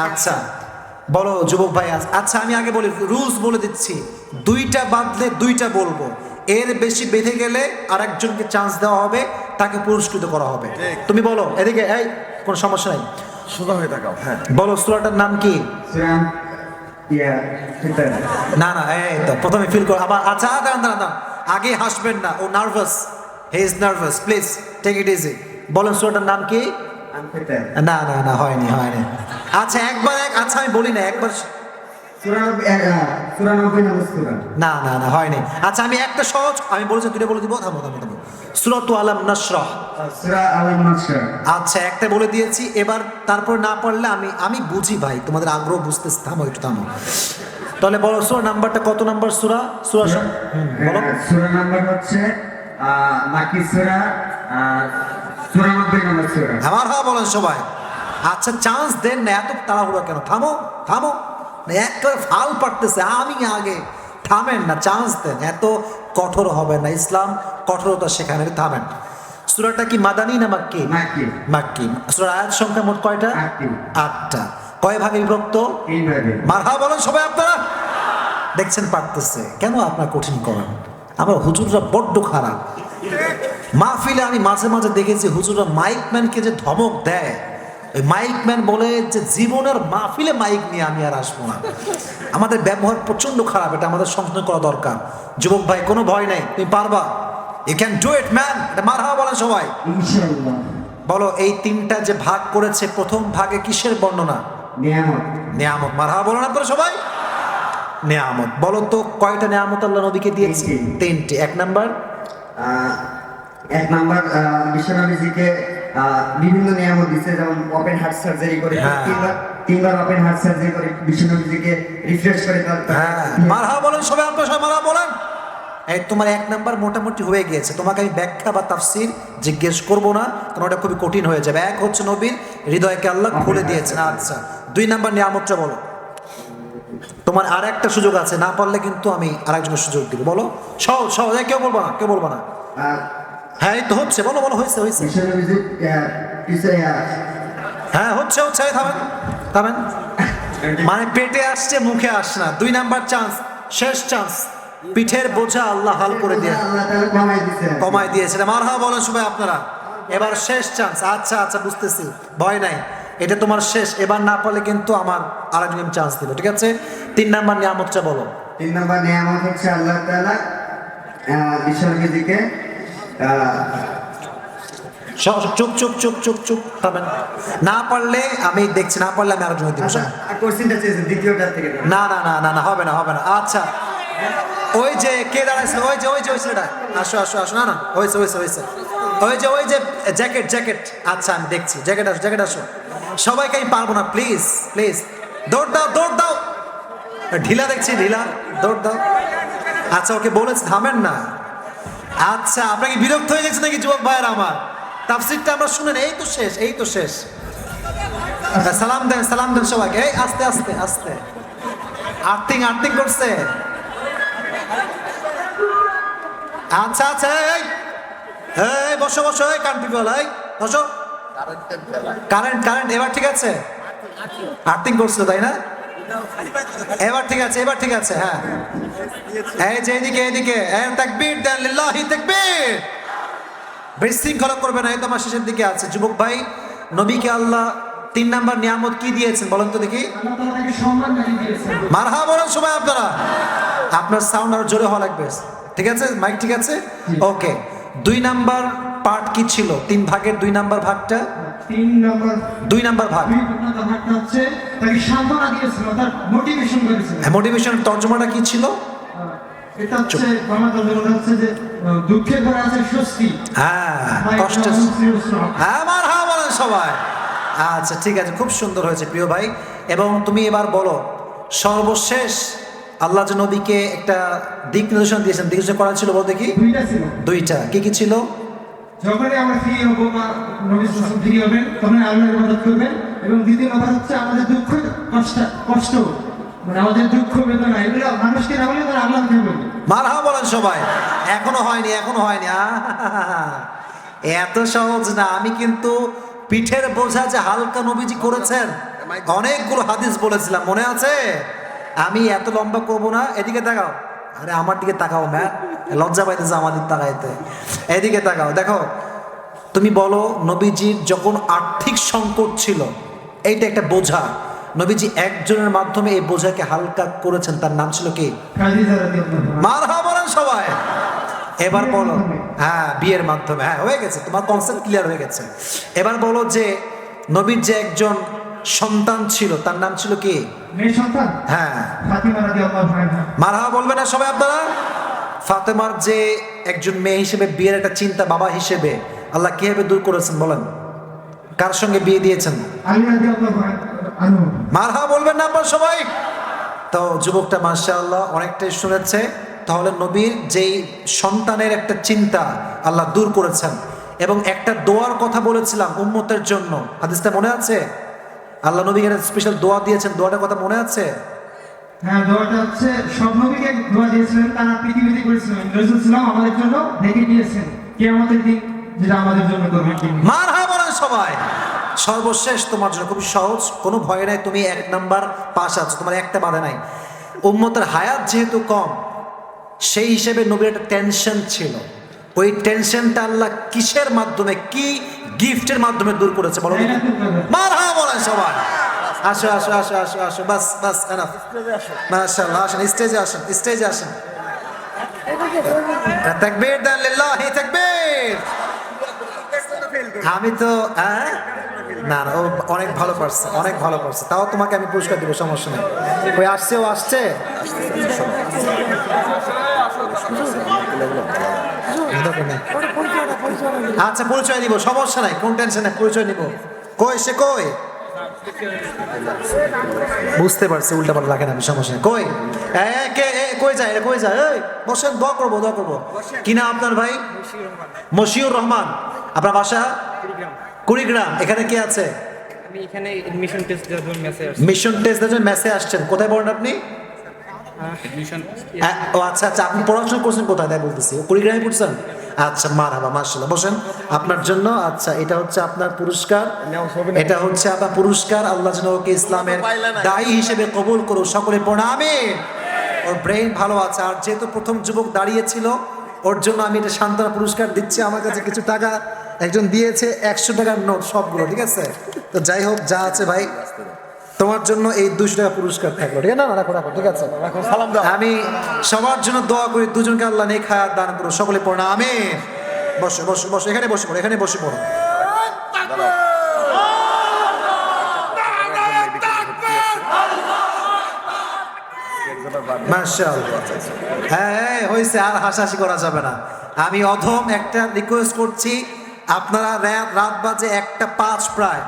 আচ্ছা বলো যুবক ভাই আচ্ছা- আচ্ছা আমি আগে বলি রুলস বলে দিচ্ছি। দুইটা বাঁধলে দুইটা বলব। এর বেশি বেঁধে গেলে আরেকজনকে চান্স দেওয়া হবে তাকে পুরস্কৃত করা হবে। তুমি বলো এদিকে এই কোনো সমস্যা নাই? সোজা হয়ে থাকাও হ্যাঁ। বলো সুরাটার নাম কি? না না এই তো প্রথমে ফিল করো। আবার আচ্ছা দাঁড়ান দাঁড়ান দাঁড়ান। আগে হাসবেন না ও nervous he is nervous please take it easy বলেন সুরাটার নাম কি? না না না হয়নি হয়নি। আচ্ছা একবার এক আচ্ছা আমি বলি না একবার না না না হয়নি। আচ্ছা আমি একটা সহজ আমি বলেছি দুটো বলে দিব থামো থামো থামো। সুরত আলম নসরহ আচ্ছা একটা বলে দিয়েছি এবার তারপর না পারলে আমি আমি বুঝি ভাই তোমাদের আগ্রহ বুঝতে থামো একটু থামো। তাহলে বলো সুরা নাম্বারটা কত নাম্বার সুরা? সুরা বলো। সুরা নাম্বার হচ্ছে মাকি সুরা সুরা। আমার হা বলেন সবাই। আচ্ছা চান্স দেন না এত তাড়াহুড়া কেন? থামো থামো। না একবারে ফাল পারতেছে আমি আগে। থামেন না চান্স দেন এত কঠোর হবে না। ইসলাম কঠোরতা সেখানে থামেন। সুরাটা কি মাদানি না মাক্কি? মাক্কি। সুরার আয়াত সংখ্যা মোট কয়টা? আটটি। কয় ভাগে বিভক্ত? মারহা বলেন সবাই আপনারা। দেখছেন পারতেছে কেন আপনার কঠিন করেন? আমার হুজুররা বড্ড খারাপ। মাহফিলে আমি মাঝে মাঝে দেখেছি হুজুররা মাইক ম্যানকে যে ধমক দেয় মাইক ম্যান বলে যে জীবনের মাহফিলে মাইক নিয়ে আমি আর আসব না। আমাদের ব্যবহার প্রচণ্ড খারাপ এটা আমাদের সংশোধন করা দরকার। যুবক ভাই কোনো ভয় নেই তুমি পারবা। You can do it man এটা মার মারহা বলেন সবাই। বলো এই তিনটা যে ভাগ করেছে প্রথম ভাগে কিসের বর্ণনা? নিয়ামত। নিয়ামত। মারহা বলো না আপনারা সবাই। নিয়ামত। বলো তো কয়টা নিয়ামত আল্লাহ নবীকে দিয়েছে? তিনটি। এক নাম্বার? এক নাম্বার বিশ্বনবীজিকে বিভিন্ন নিয়ামত দিচ্ছে যেমন ওপেন হার্ট সার্জারি করে হ্যাঁ। তিনবার তিনবার ওপেন হার্ট সার্জারি করে বিশ্বনবীজিকে রিফ্রেশ করে হ্যাঁ। মারহা বলেন সবাই আপনারা সবাই মারহা বলেন। এই তোমার এক নাম্বার মোটামুটি হয়ে গিয়েছে। তোমাকে আমি ব্যাখ্যা বা তাফসির জিজ্ঞেস করব না কারণ ওটা খুবই কঠিন হয়ে যাবে। এক হচ্ছে নবীর হৃদয়কে আল্লাহ খুলে দিয়েছেন। আচ্ছা দুই নাম্বার নিয়ামতটা বলো। তোমার আর একটা সুযোগ আছে না পারলে কিন্তু আমি আরেকজনের সুযোগ দিব। বলো। সহজ সহজ কেউ বলব না কেউ বলব না। হ্যাঁ এই তো হচ্ছে বলো বলো হয়েছে হয়েছে। হ্যাঁ হচ্ছে হচ্ছে থামেন থামেন। মানে পেটে আসছে মুখে আসছে না। দুই নাম্বার চান্স শেষ চান্স। পিঠের বোঝা আল্লাহ হাল করে দিয়ে কমায় দিয়েছে। মারহা বলেন সবাই আপনারা। এবার শেষ চান্স। আচ্ছা আচ্ছা বুঝতেছি। ভয় নাই। এটা তোমার শেষ। এবার না পারলে কিন্তু আমার আরেকজন চান্স দিব ঠিক আছে? তিন নাম্বার নিয়ামতটা বলো। তিন নম্বর নিয়ামত হচ্ছে আল্লাহ আহ, স- চুপ চুপ চুপ চুপ চুপ থামেন না পারলে আমি দেখছি না পারলে আমি আরেকজন দিব আচ্ছা না না না না না হবে না হবে না। আচ্ছা ওই যে কে দাঁড়াইছিল ওই যে ওই যে ওই ছেলেটা। আসো আসো আসো না না হয়েছে হয়েছে হয়েছে। ওই যে ওই যে জ্যাকেট জ্যাকেট। আচ্ছা আমি দেখছি জ্যাকেট আসো জ্যাকেট আসো। সবাইকে আমি পারব না প্লিজ প্লিজ। দৌড় দাও দৌড় দাও। ঢিলা দেখছি ঢিলা দৌড় দাও। আচ্ছা ওকে বলেছি থামেন না। আচ্ছা আপনাকে বিরক্ত হয়ে গেছে নাকি, যুবক ভাইয়ের আমার? তাফসিরটা আমরা শুনেন এই তো শেষ, এই তো শেষ। সালাম দেন সালাম দেন সবাইকে। এই, আস্তে আস্তে আস্তে। আর্থিং আর্থিং করছে। আচ্ছা আচ্ছা এই এই। বসো বসো, এই, কান পিপল, এই, বসো। কারেন্ট কারেন্ট, এবার ঠিক আছে? আর্থিং করছিল তাই না? এবার ঠিক আছে, এবার ঠিক আছে হ্যাঁ। এই যে এদিকে এদিকে। তাকবীর দেন লিল্লাহি তাকবীর। বিশৃঙ্খলা করবে না এই শেষের দিকে আছে। যুবক ভাই নবীকে আল্লাহ তিন নাম্বার নিয়ামত কি দিয়েছেন বলেন তো দেখি? মারহা বলেন সবাই আপনারা। আপনার সাউন্ড আরও জোরে হওয়া লাগবে। ঠিক আছে? মাইক ঠিক আছে? ওকে দুই নাম্বার পার্ট কি ছিল? তিন ভাগের দুই নাম্বার ভাগটা? তিন নম্বর দুই নাম্বার ভাগ। হচ্ছে তাকে সান্ত্বনা দিয়েছিল তার মোটিভেশন করেছিল। মোটিভেশন তর্জমাটা কি ছিল? এটা হচ্ছে হচ্ছে যে আহ, দুঃখের আছে স্বস্তি। হ্যাঁ। হ্যাঁ আমার হ্যাঁ বলেন সবাই। আচ্ছা ঠিক আছে খুব সুন্দর হয়েছে প্রিয় ভাই। এবং তুমি এবার বলো সর্বশেষ আল্লাহ যে নবীকে একটা দিক নির্দেশন দিয়েছেন দিক করা ছিল বল দেখি। দুইটা কি কি ছিল? যখনই আমরা ফ্রি হব বা নবী ফ্রি হবেন তখন আল্লাহর ইবাদত করবেন। এবং দ্বিতীয় কথা হচ্ছে আমাদের দুঃখ কষ্ট কষ্ট। মানে সবাই। এখনও হয়নি এখনও হয়নি এত সহজ না, আমি কিন্তু পিঠের বোঝা যে হালকা নবীজি করেছেন, অনেকগুলো হাদিস বলেছিলাম, মনে আছে? আমি এত লম্বা করব না, এদিকে তাকাও। আরে আমার দিকে তাকাও ম্যাম লজ্জা পাইতেছে আমাদের তাকাইতে। এদিকে তাকাও, দেখো, তুমি বলো, নবীজির যখন আর্থিক সংকট ছিল, এইটা একটা বোঝা। নবীজি একজনের মাধ্যমে এই বোঝাকে হালকা করেছেন তার নাম ছিল কি। মারহা বলেন সবাই। এবার বলো হ্যাঁ বিয়ের মাধ্যমে হ্যাঁ হয়ে গেছে তোমার কনসেপ্ট ক্লিয়ার হয়ে গেছে। এবার বলো যে নবীর যে একজন সন্তান ছিল তার নাম ছিল কি? হ্যাঁ। মারহা বলবে না সবাই আপনারা? ফাতেমার যে একজন মেয়ে হিসেবে বিয়ের একটা চিন্তা বাবা হিসেবে আল্লাহ কীভাবে দূর করেছেন বলেন? কার সঙ্গে বিয়ে দিয়েছেন? মারহা বলবেন না আপনার সবাই। তো যুবকটা মাশাআল্লাহ অনেকটাই শুনেছে। তাহলে নবীর যেই সন্তানের একটা চিন্তা আল্লাহ দূর করেছেন। এবং একটা দোয়ার কথা বলেছিলাম উম্মতের জন্য। হাদিসটা মনে আছে? আল্লাহ নবী এখানে স্পেশাল দোয়া দিয়েছেন। দোয়াটার কথা মনে আছে? হ্যাঁ দোয়াটা হচ্ছে সব নবীকে দোয়া দিয়েছিলেন তারা পৃথিবীতে করেছিলেন। রাসূল আমাদের জন্য রেখে দিয়েছেন। কিয়ামতের দিন যেটা আমাদের জন্য করবেন মারহা সবাই সর্বশেষ তোমার জন্য খুবই সহজ। কোনো ভয় নাই তুমি এক নাম্বার পাস আছো। তোমার একটা বাধা নাই। উম্মতের হায়াত যেহেতু কম সেই হিসেবে নবীর একটা টেনশন ছিল। ওই টেনশনটা আল্লাহ কিসের মাধ্যমে কি গিফটের মাধ্যমে দূর করেছে বলো মারহা বলেন সবাই। আসো আসো আসো আসো আসো। বাস বাস এনাফ মাশাআল্লাহ আসেন স্টেজে আসেন স্টেজে আসেন। তাকবীর দেন লিল্লাহি তাকবীর। আমি তো হ্যাঁ? না না, ও অনেক ভালো পারছে, অনেক ভালো পারছে। তাও তোমাকে আমি পুরস্কার দিব, সমস্যা নেই। ওই আসছে, ও আসছে? আচ্ছা পরিচয় দিব, সমস্যা নাই, কোন টেনশন নাই পরিচয় নিব। কই, সে কই? বুঝতে পারছি উল্টা পাল্টা রাখেন আমি সমস্যা কই? কে কই যায় এটা কই যায়? এই বসেন দোয়া করব দোয়া করব। কি না আপনার ভাই? মশিউর রহমান। আপনার বাসা? কুড়িগ্রাম। এখানে কে আছে? এখানে এডমিশন টেস্ট দেওয়ার জন্য মেসেজ আসছি। মিশন টেস্ট দেওয়ার মেসে আসছেন। কোথায় পড়েন আপনি? হ্যাঁ, ও আচ্ছা আচ্ছা আপনি পড়াশোনা করছেন কোথায়? তাই বলতেছি। কুড়িগ্রামে পড়ছেন? আচ্ছা মার হাবা মার্শাল্লাহ বসেন, আপনার জন্য আচ্ছা এটা হচ্ছে আপনার পুরস্কার। এটা হচ্ছে আপনার পুরস্কার, আল্লাহ যেন ওকে ইসলামের দায়ী হিসেবে কবুল করো সকলে প্রণামে ওর ব্রেইন ভালো আছে, আর যেহেতু প্রথম যুবক দাঁড়িয়েছিল, ওর জন্য আমি এটা সান্ত্বনা পুরস্কার দিচ্ছি। আমার কাছে কিছু টাকা একজন দিয়েছে, একশো টাকার নোট, সবগুলো, ঠিক আছে? তো যাই হোক, যা আছে ভাই। তোমার জন্য এই দুশো টাকা পুরস্কার থাকল। ঠিক আছে? না রাখো রাখো ঠিক আছে? আমি সবার জন্য দোয়া করি দুজনকে আল্লাহ নেক হায়াত দান করো সকলে পড়ো না আমি বসো বসো বসো এখানে বসে পড়ো এখানে বসে পড়ো। হ্যাঁ হ্যাঁ, হয়েছে আর হাসাহাসি করা যাবে না। আমি অধম একটা রিকোয়েস্ট করছি আপনারা রাত বাজে একটা পাঁচ প্রায়।